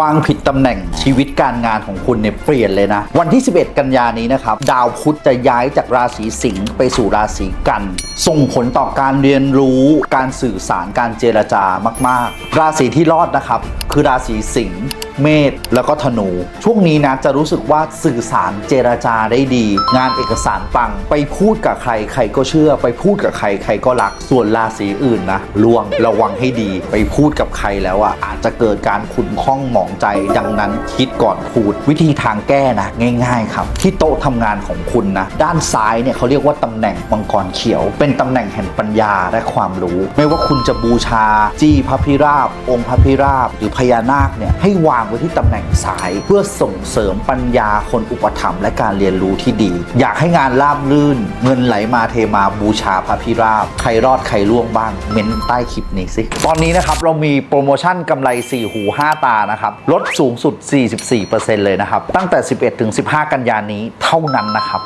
วางผิดตำแหน่งชีวิตการงานของคุณเนี่ยเปลี่ยนเลยนะ วันที่ 11 กันยานี้นะครับ ดาวพุธจะย้ายจากราศีสิงห์ไปสู่ราศีกัน ส่งผลต่อการเรียนรู้การสื่อสารการเจรจามาก ๆ ราศีที่รอดนะครับ คือราศีสิงห์เมษแล้วก็ธนู ช่วงนี้นะจะรู้สึกว่าสื่อสารเจรจาได้ดี งานเอกสารปัง ไปพูดกับใครใครก็เชื่อ ไปพูดกับใครใครก็รัก ส่วนราศีอื่นนะล่วงระวังให้ดี ไปพูดกับใครแล้วอะอาจจะเกิดการขุ่นข้องหมองใจ ดังนั้นคิดก่อนพูด วิธีทางแก้นะง่าย ๆ ครับ ที่โต๊ะทำงานของคุณนะด้านซ้ายเนี่ยเขาเรียกว่าตำแหน่งมังกรเขียว เป็นตำแหน่งแห่งปัญญาและความรู้ ไม่ว่าคุณจะบูชา จี้พระพิราบ องค์พระพิราบหรือพญานาคเนี่ยให้วางไว้ที่ตำแหน่งซ้าย เพื่อส่งเสริมปัญญาคนอุปถัมภ์และการเรียนรู้ที่ดี อยากให้งานราบรื่น เงินไหลมาเทมาบูชาพระพิราบ ใครรอดใครล่วงบ้าง เม้นใต้คลิปนี้สิ ตอนนี้นะครับเรามีโปรโมชั่นกำไร 4 หู 5 ตานะครับลดสูงสุด 44%เลยนะครับ ตั้งแต่ 11ถึง15 กันยานี้เท่านั้นนะครับ